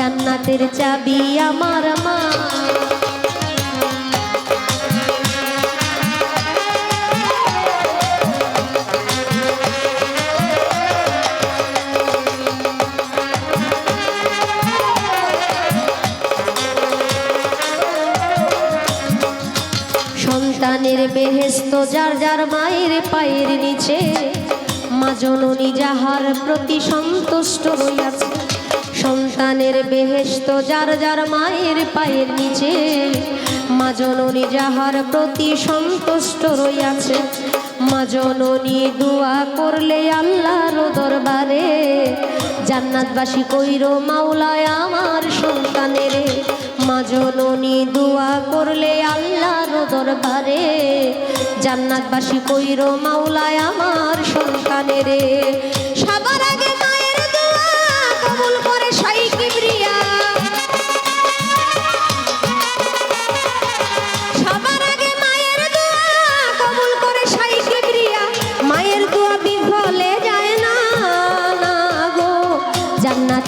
জান্নাতের চাবি আমার মা। সন্তানের বেহেস্ত যার যার মায়ের পায়ের নিচে, মা জননী যাহার প্রতি সন্তুষ্ট হইয়াছে। সন্তানের বেহেস্ত যার যার মায়ের পায়ের নিচে মা জননী যাহার প্রতি সন্তুষ্ট রইয়াছে, মা জননী দোয়া করলে আল্লাহর দরবারে জান্নাতবাসী কইর, মাওলায় আমার সন্তানের, মা জননী দোয়া করলে আল্লাহর দরবারে জান্নাতবাসী কইর, মাওলায় আমার সন্তানের। সবার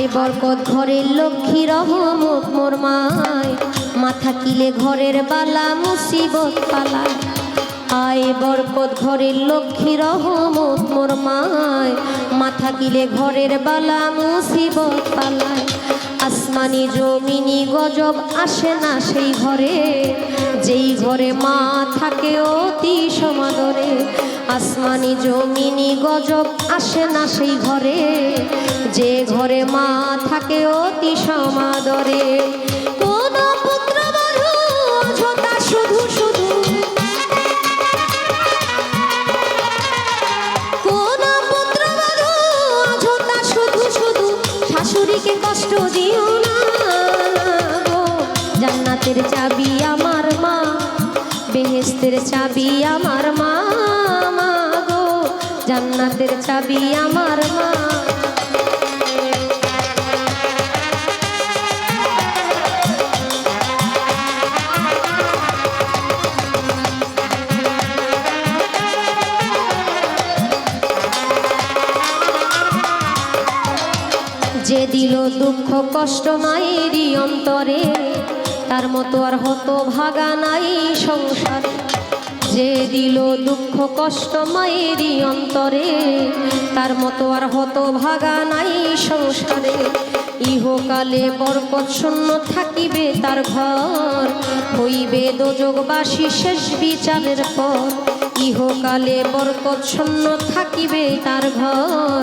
আয় বরকত ঘরের লক্ষ্মী রহমত মোর মায়। মাথা কিলে ঘরের বালা মুসিবত পালায়। আয় বরকত ঘরের লক্ষ্মী রহমত মোর মায়। মাথা কিলে ঘরের বালা, মুসিবত পালায়। আসমানি জমিনি গজব আসে না সেই ঘরে। যেই ঘরে মা থাকে অতি সমাদরে, আসমানি জমিনি গজব আসে না সেই ঘরে। যে ঘরে মা থাকে অতি সমাদরে। কষ্ট দিও না গো, জান্নাতের চাবি আমার মা বেহেস্তের চাবি আমার মা গো, জান্নাতের চাবি আমার মা। যে দিল দুঃখ কষ্ট মায়েরই অন্তরে, তার মতো আর হতো ভাগা নাই সংসারে। যে দিল দুঃখ কষ্ট মায়েরই অন্তরে, তার মতো আর হতো ভাগা নাই সংসারে। ইহকালে বরকত শূন্য থাকিবে তার ঘর, হইবে দোজগবাসী শেষ বিচারের পর। ইহকালে বরকত শূন্য থাকিবে তার ঘর